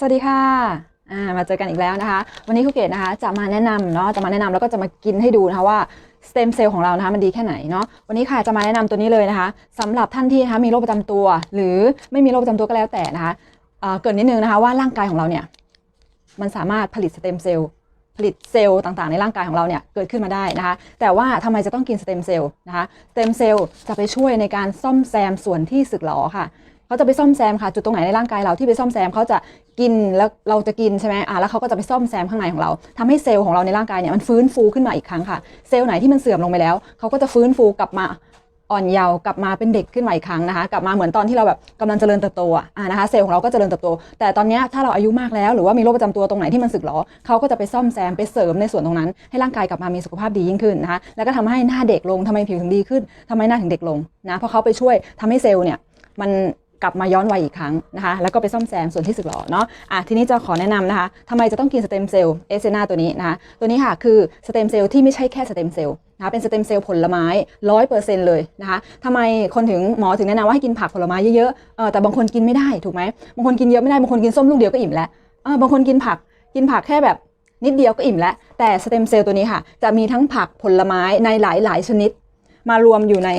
สวัสดีค่ะอ่ามาเจอกันอีกแล้วนะคะ วันนี้ครูเกดนะคะจะมาแนะนำเนาะจะมาแนะนำแล้วก็จะมากินให้ดูนะคะว่าสเต็มเซลล์ของเรานะคะมันดีแค่ไหนเนาะวันนี้ค่ะจะมาแนะนำตัวนี้เลยนะคะสำหรับท่านที่นะคะมีโรคประจำตัว หรือไม่มีโรคประจำตัวก็แล้วแต่นะคะเเกรินนิดนึงนะคะว่าร่างกายของเราเนี่ยมันสามารถผลิตสเต็มเซลล์ผลิตเซลล์ต่างๆ ในร่างกายของเราเนี่ยเกิดขึ้นมาได้นะคะ แต่ว่าทำไมจะต้องกินสเต็มเซลล์นะคะสเต็มเซลล์จะไปช่วยในการซ่อมแซมส่วนที่สึกหรอค่ะ เขาจะไปซ่อมแซมค่ะ จุดตรงไหนในร่างกายเราที่ไปซ่อมแซมเขาจะกินแล้วเราจะกินใช่ไหมอะแล้วเขาก็จะไปซ่อมแซมข้างในของเราทำให้เซลล์ของเราในร่างกายเนี่ยมันฟื้นฟูขึ้นมาอีกครั้งค่ะ เซลล์ไหนที่มันเสื่อมลงไปแล้วเขาก็จะฟื้นฟูกลับมาอ่อนเยาว์กลับมาเป็นเด็กขึ้นมาอีกครั้งนะคะ กลับมาเหมือนตอนที่เราแบบกำลังเจริญเติบโตอะนะคะเซลล์ของเราก็เจริญเติบโต แต่ตอนนี้ถ้าเราอายุมากแล้วหรือว่ามีโรคประจำตัวตรงไหนที่มันสึกหรอเขาก็จะไปซ่อมแซมไปเสริมในส่วนตรงนั้น ให้ร่างกายกลับมามีสุขภาพดียิ่งขึ้นนะคะแล้วก็ทำให้หน้าเด็กลงทำไมผิวถึงดีขึ้นทำไมหน้าถึงเด็กลงนะเพราะเขาไปช่วยทำให้เซลล์เนี่ยมัน กลับมาย้อนวัยอีกครั้งนะคะแล้วก็ไปซ่อมแซมส่วนที่สึกหรอเนาะอะทีนี้จะขอแนะนำนะคะทำไมจะต้องกินสเต็มเซลล์เอเซนาตัวนี้นะคะตัวนี้ค่ะคือสเต็มเซลล์ที่ไม่ใช่แค่สเต็มเซลล์นะะเป็นสเต็มเซลล์ผลไม้ร้อยเปอร์เซ็นต์เลยนะคะทำไมคนถึงหมอถึงแนะนำว่าให้กินผักผลไม้เยอะๆเออแต่บางคนกินไม่ได้ถูกไหมบางคนกินเยอะไม่ได้บางคนกินส้มลูกเดียวก็อิ่มแล้วเออบางคนกินผักกินผักแค่แบบนิดเดียวก็อิ่มแล้ว แต่สเต็มเซลล์ตัวนี้ค่ะ จะมีทั้งผักผลไม้ในหลายๆ ชนิด มารวมอยู่ใน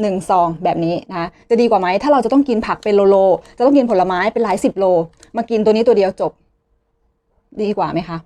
หนึ่งซองแบบนี้นะจะดีกว่าไหมถ้าเราจะต้องกินผักเป็นโลโล จะต้องกินผลไม้เป็นหลายสิบโล มากินตัวนี้ตัวเดียวจบ ดีกว่าไหมคะ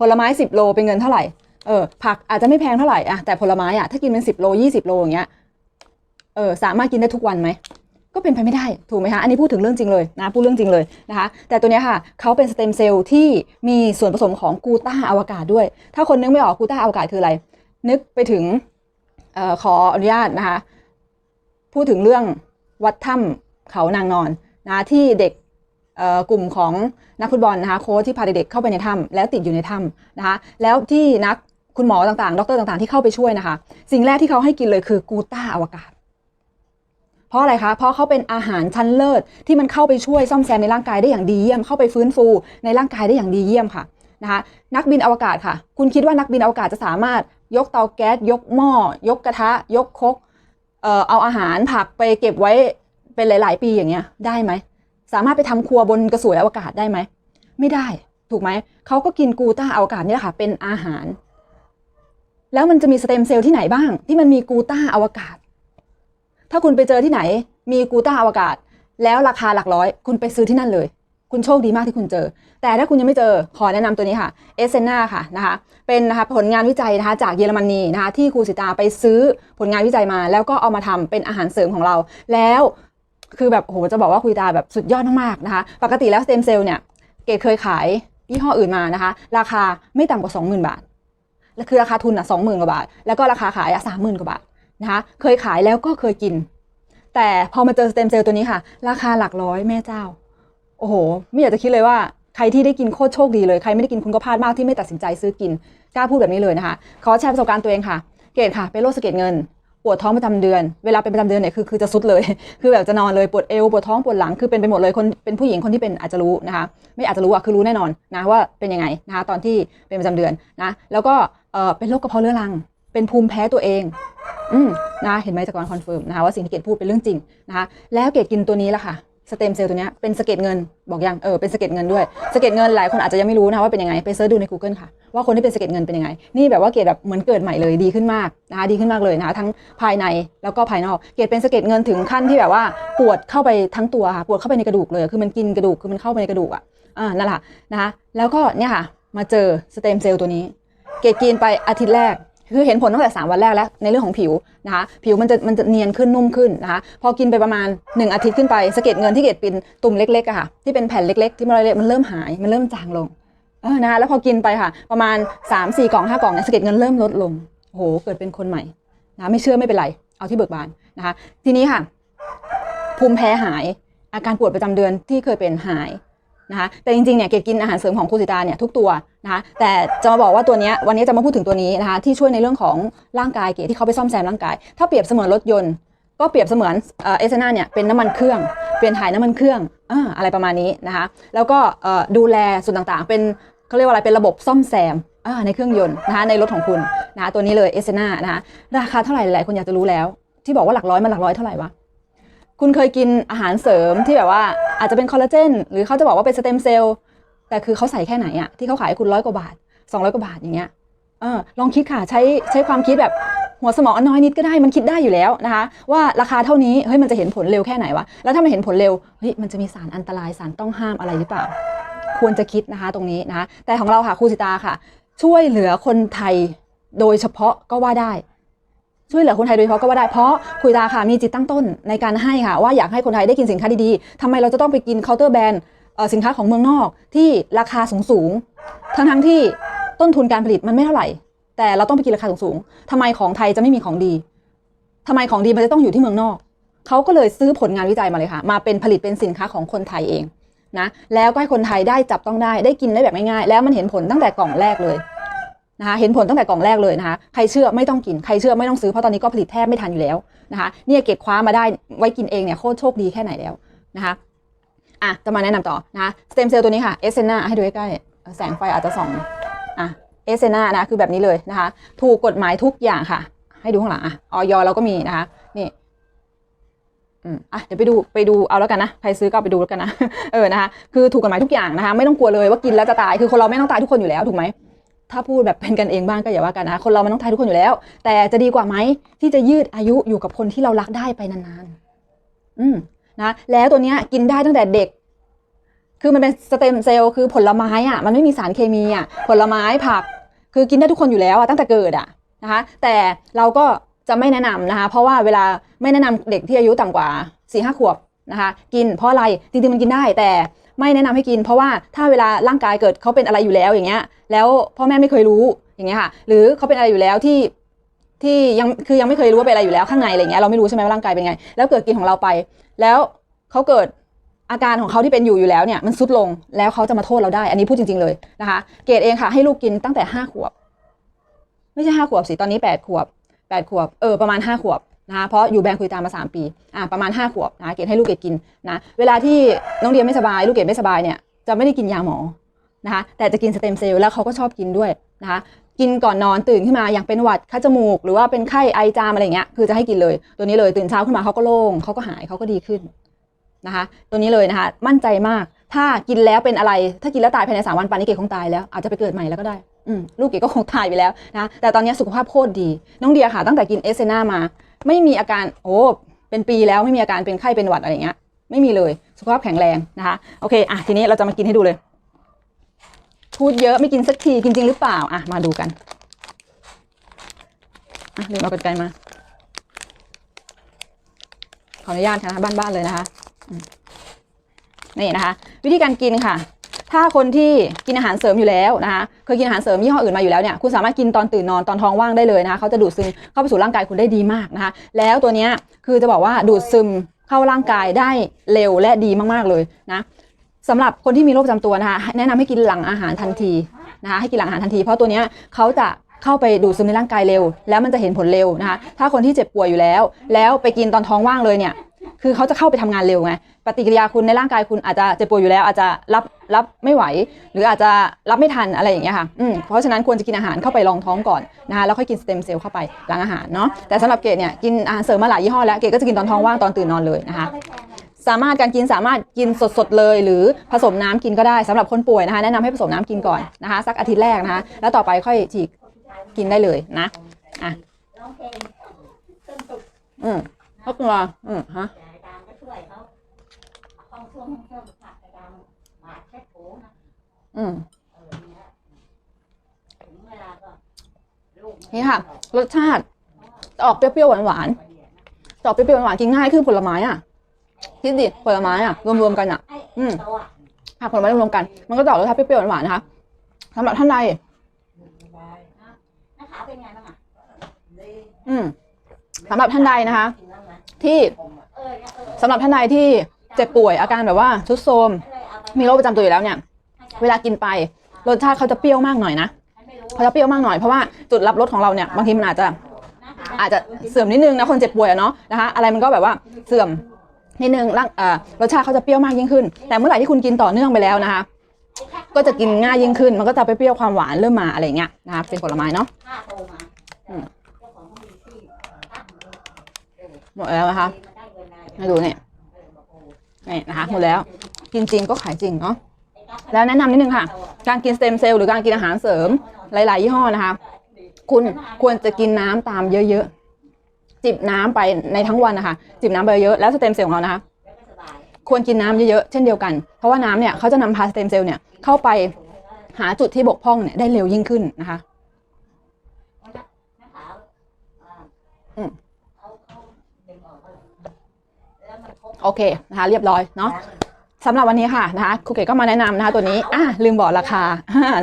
ผลไม้สิบโลเป็นเงินเท่าไหร่เออผักอาจจะไม่แพงเท่าไหร่อะแต่ผลไม้อะถ้ากินเป็นสิบโลยี่สิบโลอย่างเงี้ยเออสามารถกินได้ทุกวันไหมก็เป็นไปไม่ได้ถูกไหมคะอันนี้พูดถึงเรื่องจริงเลยนะพูดเรื่องจริงเลยนะคะแต่ตัวนี้ค่ะเขาเป็นสเต็มเซลล์ที่มีส่วนผสมของกูต้าอวกาศด้วย ถ้าคนนึกไม่ออกกูต้าอวกาศคืออะไร นึกไปถึงออขออนุญาตนะคะ พูดถึงเรื่องวัดถ้ำเขานางนอนนะที่เด็กกลุ่มของนักฟุตบอลนะคะโค้ชที่พาเด็กๆเข้าไปในถ้ำแล้วติดอยู่ในถ้ำนะคะแล้วที่นักคุณหมอต่างๆ ดรต่างๆ ที่เข้าไปช่วยนะคะ สิ่งแรกที่เขาให้กินเลยคือกูต้าอวกาศ เพราะอะไรคะ เพราะเขาเป็นอาหารชั้นเลิศที่มันเข้าไปช่วยซ่อมแซมในร่างกายได้อย่างดีเยี่ยม เข้าไปฟื้นฟูในร่างกายได้อย่างดีเยี่ยมค่ะนะคะนักบินอวกาศค่ะ คุณคิดว่านักบินอวกาศจะสามารถยกเตาแก๊สยกหม้อ ยกกระทะ ยกคก เอ่อเอาอาหารผักไปเก็บไว้เป็นหลาย ๆ ปีอย่างเงี้ยได้ไหม สามารถไปทำครัวบนกระสวยอวกาศได้ไหม ไม่ได้ถูกไหม เขาก็กินกูต้าอวกาศเนี่ยค่ะเป็นอาหาร แล้วมันจะมีสเต็มเซลล์ที่ไหนบ้าง ที่มันมีกูต้าอวกาศ ถ้าคุณไปเจอที่ไหน มีกูต้าอวกาศ แล้วราคาหลักร้อย คุณไปซื้อที่นั่นเลย คุณโชคดีมากที่คุณเจอ แต่ถ้าคุณยังไม่เจอขอแนะนำตัวนี้ค่ะเอเซนาค่ะนะคะเป็นนะคะผลงานวิจัยนะคะจากเยอรมนีนะคะที่ครูสิตาไปซื้อผลงานวิจัยมา แล้วก็เอามาทำเป็นอาหารเสริมของเรา แล้วคือแบบโหจะบอกว่าครูสิตาแบบสุดยอดมากๆนะคะ ปกติแล้วสเต็มเซลล์เนี่ยเกดเคยขายยี่ห้ออื่นมานะคะ ราคาไม่ต่ำกว่า 20,000 บาทคือราคาทุนอะสองหมื่นกว่าบาท แล้วก็ราคาขายอะสามหมื่นกว่าบาทนะคะเคยขายแล้วก็เคยกิน แต่พอมาเจอสเต็มเซลล์ตัวนี้ค่ะ ราคาหลักร้อยแม่เจ้า อ้โห ไม่อยากจะคิดเลยว่าใครที่ได้กินโคตรโชคดีเลย ใครไม่ได้กินคุณก็พลาดมากที่ไม่ตัดสินใจซื้อกิน กล้าพูดแบบนี้เลยนะคะ ขอแชร์ประสบการณ์ตัวเองค่ะ เกดค่ะเป็นโรคสะเก็ดเงิน ปวดท้องประจำเดือน เวลาเป็นประจำเดือนเนี่ยคือคือจะสุดเลย คือแบบจะนอนเลย ปวดเอว ปวดท้อง ปวดหลัง คือเป็นไปหมดเลย คนเป็นผู้หญิงคนที่เป็นอาจจะรู้นะคะ ไม่อาจจะรู้อะคือรู้แน่นอนนะว่าเป็นยังไงนะคะตอนที่เป็นประจำเดือนนะ แล้วก็เออเป็นโรคกระเพาะเรื้อรัง เป็นภูมิแพ้ตัวเอง อืมนะ เห็นไหมจากการคอนเฟิร์มนะคะว่าสิ่งที่เกดพูดเป็นเรื่องจริงนะคะ แล้วเกดกินตัวนี้ละค่ะ สเต็มเซลล์ตัวนี้เป็นสะเก็ดเงินบอกยังเออเป็นสะเก็ดเงินด้วยสะเก็ดเงินหลายคนอาจจะยังไม่รู้นะคะว่าเป็นยังไงไปเสิร์ชดูใน Google ค่ะ ว่าคนที่เป็นสะเก็ดเงินเป็นยังไง นี่แบบว่าเกดแบบเหมือนเกิดใหม่เลยดีขึ้นมากนะคะดีขึ้นมากเลยนะคะทั้งภายในแล้วก็ภายนอกเกดเป็นสะเก็ดเงินถึงขั้นที่แบบว่าปวดเข้าไปทั้งตัวค่ะปวดเข้าไปในกระดูกเลย คือมันกินกระดูกคือมันเข้าไปในกระดูกอะอ่านั่นแหละนะคะแล้วก็เนี่ยค่ะมาเจอสเต็มเซลล์ตัวนี้ เกดกินไปอาทิตย์แรก คือเห็นผลตั้งแต่ 3 วันแรกแล้วในเรื่องของผิวนะคะผิวมันจะมันจะเนียนขึ้นนุ่มขึ้นนะคะพอกินไปประมาณ 1 อาทิตย์ขึ้นไปสะเก็ดเงินที่เกดเป็นตุ่มเล็กๆอะค่ะที่เป็นแผ่นเล็ก ๆ ที่มันเล็กมันเริ่มหายมันเริ่มจางลงเออนะคะแล้วพอกินไปค่ะ ประมาณ 3 4 กล่อง5กล่องเนี่ยสะเก็ดเงินเริ่มลดลงโอ้โหเกิดเป็นคนใหม่นะไม่เชื่อไม่เป็นไร เอาที่เบิกบานนะคะทีนี้ค่ะ ภูมิแพ้หายอาการปวดประจำเดือนที่เคยเป็นหาย นะคะแต่จริงๆเนี่ยเกดกินอาหารเสริมของครูสิตาเนี่ยทุกตัวนะคะแต่จะมาบอกว่าตัวนี้วันนี้จะมาพูดถึงตัวนี้นะคะที่ช่วยในเรื่องของร่างกายเกดที่เขาไปซ่อมแซมร่างกาย ถ้าเปรียบเสมือนรถยนต์ ก็เปรียบเสมือนเอเอสนาเนี่ยเป็นน้ำมันเครื่องเปลี่ยนถ่ายน้ำมันเครื่องออะไรประมาณนี้นะคะแล้วก็ดูแลส่วนต่างๆ เป็นเขาเรียกว่าอะไรเป็นระบบซ่อมแซมในเครื่องยนต์นะคะในรถของคุณนะคะตัวนี้เลยเอสนานะคะราคาเท่าไหร่หลายคนอยากจะรู้แล้ว ที่บอกว่าหลักร้อยมันหลักร้อยเท่าไหร่วะ คุณเคยกินอาหารเสริมที่แบบว่าอาจจะเป็นคอลลาเจนหรือเขาจะบอกว่าเป็นสเต็มเซลล์แต่คือเขาใส่แค่ไหนอะที่เขาขายให้คุณร้อยกว่าบาทสองร้อยกว่าบาทอย่างเงี้ยเออลองคิดค่ะใช้ใช้ความคิดแบบหัวสมองนน้อยนิดก็ได้มันคิดได้อยู่แล้วนะคะ ว่าราคาเท่านี้เฮ้ยมันจะเห็นผลเร็วแค่ไหนวะแล้วถ้ามันเห็นผลเร็วเฮ้ยมันจะมีสารอันตรายสารต้องห้ามอะไรหรือเปล่า ควรจะคิดนะคะตรงนี้นะคะแต่ของเราค่ะครูสิตาค่ะ ช่วยเหลือคนไทยโดยเฉพาะก็ว่าได้ ช่วยเหลือคนไทยโดยเฉพาะก็ว่าได้เพราะคุยตาค่ะมีจิตตั้งต้นในการให้ค่ะ ว่าอยากให้คนไทยได้กินสินค้าดีๆทำไมเราจะต้องไปกินเคาน์เตอร์แบรนด์สินค้าของเมืองนอกที่ราคาสูงๆทั้งๆที่ต้นทุนการผลิตมันไม่เท่าไหร่ แต่เราต้องไปกินราคาสูงๆทำไมของไทยจะไม่มีของดีทำไมของดีมันจะต้องอยู่ที่เมืองนอกเขาก็เลยซื้อผลงานวิจัยมาเลยค่ะ มาเป็นผลิตเป็นสินค้าของคนไทยเองนะแล้วก็ให้คนไทยได้จับต้องได้ได้กินได้แบบง่ายๆแล้วมันเห็นผลตั้งแต่กล่องแรกเลย นะคะเห็นผลตั้งแต่กล่องแรกเลยนะคะใครเชื่อไม่ต้องกินใครเชื่อไม่ต้องซื้อเพราะตอนนี้ก็ผลิตแทบไม่ทันอยู่แล้วนะคะเนี่ยเก็บคว้ามาได้ไว้กินเองเนี่ยโคตรโชคดีแค่ไหนแล้วนะคะอะจะมาแนะนำต่อนะคะสเต็มเซลล์ตัวนี้ค่ะเอเซนาให้ดูใกล้ๆแสงไฟอาจจะส่องอะเอเซนานะคือแบบนี้เลยนะคะ ถูกกฎหมายทุกอย่างค่ะ ให้ดูข้างหลังอะออยเราก็มีนะคะนี่อืมอะเดี๋ยวไปดูไปดูเอาแล้วกันนะใครซื้อก็ไปดูแล้วกันนะเออนะคะคือถูกกฎหมายทุกอย่างนะคะ ไม่ต้องกลัวเลยว่ากินแล้วจะตายคือคนเราไม่ต้องตายทุกคนอยู่แล้วถูกไหม ถ้าพูดแบบเป็นกันเองบ้างก็อย่าว่ากันนะ คนเรามันต้องตายทุกคนอยู่แล้ว แต่จะดีกว่าไหมที่จะยืดอายุอยู่กับคนที่เรารักได้ไปนานๆ อืมนะแล้วตัวเนี้ยกินได้ตั้งแต่เด็ก คือมันเป็นสเต็มเซลล์คือผลไม้อะมันไม่มีสารเคมีอะผลไม้ผัก คือกินได้ทุกคนอยู่แล้วอะตั้งแต่เกิดอะนะคะ แต่เราก็จะไม่แนะนำนะคะ เพราะว่าเวลาไม่แนะนำเด็กที่อายุต่ำกว่าสี่ห้าขวบนะคะ กินเพราะอะไรจริงๆมันกินได้แต่ ไม่แนะนำให้กิน เพราะว่าถ้าเวลาร่างกายเกิดเขาเป็นอะไรอยู่แล้วอย่างเงี้ย แล้วพ่อแม่ไม่เคยรู้อย่างเงี้ยค่ะ หรือเขาเป็นอะไรอยู่แล้วที่ที่ยังคือยังไม่เคยรู้ว่าเป็นอะไรอยู่แล้วข้างในอะไรเงี้ยเราไม่รู้ใช่ไหมว่าร่างกายเป็นไง แล้วเกิดกินของเราไป แล้วเขาเกิดอาการของเขาที่เป็นอยู่อยู่แล้วเนี่ยมันซุดลงแล้วเขาจะมาโทษเราได้ อันนี้พูดจริง ๆเลยนะคะ เกรดเองค่ะ ให้ลูกกินตั้งแต่ห้าขวบ ไม่ใช่ห้าขวบสิตอนนี้แปดขวบแปดขวบเออประมาณห้าขวบ นะคะเพราะอยู่แบงค์คุยตามมาสามปีอ่าประมาณห้าขวบนะเกดให้ลูกเกดกินนะเวลาที่น้องเดียไม่สบาย ลูกเกดไม่สบายเนี่ยจะไม่ได้กินยาหมอนะคะแต่จะกินสเต็มเซลล์แล้วเขาก็ชอบกินด้วยนะคะกินก่อนนอนตื่นขึ้นมาอย่างเป็นหวัดคัดจมูก หรือว่าเป็นไข้ไอจามอะไรเงี้ยคือจะให้กินเลย ตัวนี้เลยตื่นเช้าขึ้นมาเขาก็โล่งเขาก็หายเขาก็ดีขึ้นนะคะตัวนี้เลยนะคะมั่นใจมาก ถ้ากินแล้วเป็นอะไร ถ้ากินแล้วตายภายในสามวันป่านนี้เกดคงตายแล้วอาจจะไปเกิดใหม่แล้วก็ได้อืลูกเกดก็คงตายไปแล้วนะแต่ตอนนี้สุขภาพโคตรดี น้องเดียค่ะตั้งแต่กินเอสเซนามา ไม่มีอาการโอ้เป็นปีแล้วไม่มีอาการเป็นไข้เป็นหวัดอะไรเงี้ย ไม่มีเลยสุขภาพแข็งแรงนะคะโอเคอะทีนี้เราจะมากินให้ดูเลยพูดเยอะไม่กินสักทีกินจริงหรือเปล่าอะมาดูกันอะเดี๋ยวเอากรรไกรมาขออนุญาตค่ะบ้านๆเลยนะคะนี่นะคะ วิธีการกินค่ะ ถ้าคนที่กินอาหารเสริมอยู่แล้วนะคะเคยกินอาหารเสริมยี่ห้ออื่นมาอยู่แล้วเนี่ยคุณสามารถกินตอนตื่นนอนตอนท้องว่างได้เลยนะคะเขาจะดูดซึมเข้าไปสู่ร่างกายคุณได้ดีมากนะคะ แล้วตัวเนี้ยคือจะบอกว่าดูดซึมเข้าร่างกายได้เร็วและดีมากๆเลยนะสำหรับคนที่มีโรคประจำตัวนะคะแนะนำให้กินหลังอาหารทันทีนะคะให้กินหลังอาหารทันที เพราะตัวเนี้ยเขาจะเข้าไปดูดซึมในร่างกายเร็ว แล้วมันจะเห็นผลเร็วนะคะถ้าคนที่เจ็บป่วยอยู่แล้ว แล้วไปกินตอนท้องว่างเลยเนี่ย คือเขาจะเข้าไปทำงานเร็วไง ปฏิกิริยาคุณในร่างกายคุณอาจจะเจ็บป่วยอยู่แล้ว อาจจะรับรับไม่ไหว หรืออาจจะรับไม่ทันอะไรอย่างเงี้ยค่ะอืมเพราะฉะนั้นควรจะกินอาหารเข้าไปรองท้องก่อนนะคะแล้วค่อยกินสเต็มเซลล์เข้าไปหลังอาหารเนาะแต่สำหรับเกดเนี่ยกินอาหารเสริมมาหลายยี่ห้อแล้วเกดก็จะกินตอนท้องว่างตอนตื่นนอนเลยนะคะสามารถการกินสามารถกินสดๆเลย หรือผสมน้ำกินก็ได้สำหรับคนป่วยนะคะ แนะนำให้ผสมน้ำกินก่อนนะคะสักอาทิตย์แรกนะคะ แล้วต่อไปค่อยฉีกกินได้เลยนะอะร้อ เพลงต้นตุกอืมครอบครัวอืมฮะอาจารย์ก็ช่วยเขาห้องช่วงห้องช่วงผักอาจารย์หมาเช็ดถูนะอืมเออเนี่ยถึงเวลาก็ลูกนี่ค่ะ รสชาติจะออกเปรี้ยวๆหวานๆจะออกเปรี้ยวๆหวานๆกินง่ายคือผลไม้อะคิดดิผลไม้อะรวมๆกันอะไอ้อืมตัวผักผลไม้รวมๆกัน มันก็จะออกรสชาติเปรี้ยวๆหวานๆนะคะสำหรับท่านใดนักขาเป็นไงบ้างอะอืมสำหรับท่านใดนะคะกินบ้างไหม ที่สำหรับท่านใดที่เจ็บป่วยอาการแบบว่าทุดโทรมมีโรคประจำตัวอยู่แล้วเนี่ย เวลากินไปรสชาติเขาจะเปรี้ยวมากหน่อยนะเขาจะเปรี้ยวมากหน่อยเพราะว่าจุดรับรสของเราเนี่ยบางทีมันอาจจะอาจจะเสื่อมนิดนึงนะคนเจ็บป่วยอะเนาะนะคะอะไรมันก็แบบว่าเสื่อมนิดนึงร่างเอ่อรสชาติเขาจะเปรี้ยวมากยิ่งขึ้น แต่เมื่อไหร่ที่คุณกินต่อเนื่องไปแล้วนะคะ ก็จะกินง่ายยิ่งขึ้น มันก็จะไปเปรี้ยวความหวานเริ่มมาอะไรเงี้ยนะคะเป็นผลไม้เนาะ หมดแล้วนะคะมันได้เงินได้ให้ดูเนี่ยนี่นะคะหมดแล้วกินจริงก็ขายจริงเนาะแล้วแนะนำนิดนึงค่ะ การกินสเต็มเซลล์หรือการกินอาหารเสริมหลาย ๆ ยี่ห้อนะคะ คุณควรจะกินน้ำตามเยอะ ๆ จิบน้ำไปในทั้งวันนะคะ จิบน้ำไปเยอะแล้วสเต็มเซลล์ของเรานะคะ ควรกินน้ำเยอะ ๆ เช่นเดียวกัน เพราะว่าน้ำเนี่ยเขาจะนำพาสเต็มเซลล์เนี่ยเข้าไปหาจุดที่บกพร่องเนี่ยได้เร็วยิ่งขึ้นนะคะ นักข่าวอ่า อืม เขาเขาดึงออกก็แล้วมันครบ โอเคนะคะเรียบร้อยเนาะสำหรับวันนี้ค่ะนะคะครูเกดก็มาแนะนำนะคะตัวนี้อะลืมบอกราคา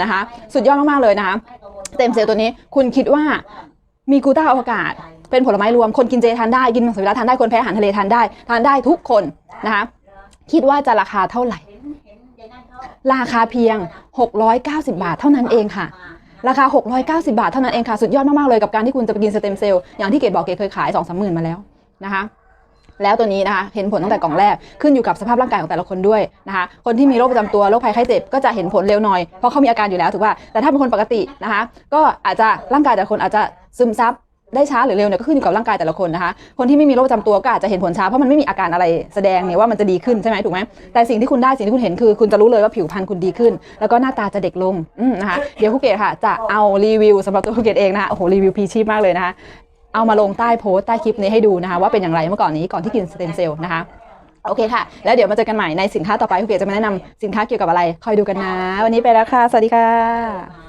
นะคะ สุดยอดมากๆเลยนะคะไม่กังวลสเต็มเซลล์ตัวนี้คุณคิดว่ามีกลูต้าอวกาศ เป็นผลไม้รวมคนกินเจทานได้กินมังสวิรัตทานได้คนแพ้อาหารทะเลทานได้ ทานได้ทุกคนนะคะคิดว่าจะราคาเท่าไหร่เห็นเห็นอย่างนั้นเขาราคาเพียง 690 บาทเท่านั้นเองค่ะราคา 690 บาทเท่านั้นเองค่ะ สุดยอดมาก ๆ เลยกับการที่คุณจะไปกินสเต็มเซลล์อย่างที่เกดบอกเกดเคยขาย 2 3 หมื่นมาแล้วนะคะ แล้วตัวนี้นะคะเห็นผลตั้งแต่กล่องแรกขึ้นอยู่กับสภาพร่างกายของแต่ละคนด้วยนะคะคนที่มีโรคประจำตัวโรคภัยไข้เจ็บก็จะเห็นผลเร็วหน่อยเพราะเขามีอาการอยู่แล้วถูกป่ะแต่ถ้าเป็นคนปกตินะคะก็อาจจะร่างกายแต่ละคนอาจจะซึมซับได้ช้าหรือเร็วเนี่ยก็ขึ้นอยู่กับร่างกายแต่ละคนนะคะคนที่ไม่มีโรคประจำตัวก็อาจจะเห็นผลช้าเพราะมันไม่มีอาการอะไรแสดงเนี่ยว่ามันจะดีขึ้นใช่ไหมถูกไหมแต่สิ่งที่คุณได้สิ่งที่คุณเห็นคือคุณจะรู้เลยว่าผิวพรรณคุณดีขึ้น แล้วก็หน้าตาจะเด็กลงนะคะเดี๋ยวครูเกดค่ะจะเอารีวิวสำหรับตัวครูเกดเองนะคะโอ้โหรีวิวพีชีพมากเลยนะคะ เอามาลงใต้โพสต์ใต้คลิปนี้ให้ดูนะคะ ว่าเป็นอย่างไรเมื่อก่อนนี้ก่อนที่กินสเต็มเซลล์นะคะโอเคค่ะ แล้วเดี๋ยวมาเจอกันใหม่ในสินค้าต่อไปครูเกดจะมาแนะนำสินค้าเกี่ยวกับอะไร คอยดูกันนะ วันนี้ไปแล้วค่ะ สวัสดีค่ะ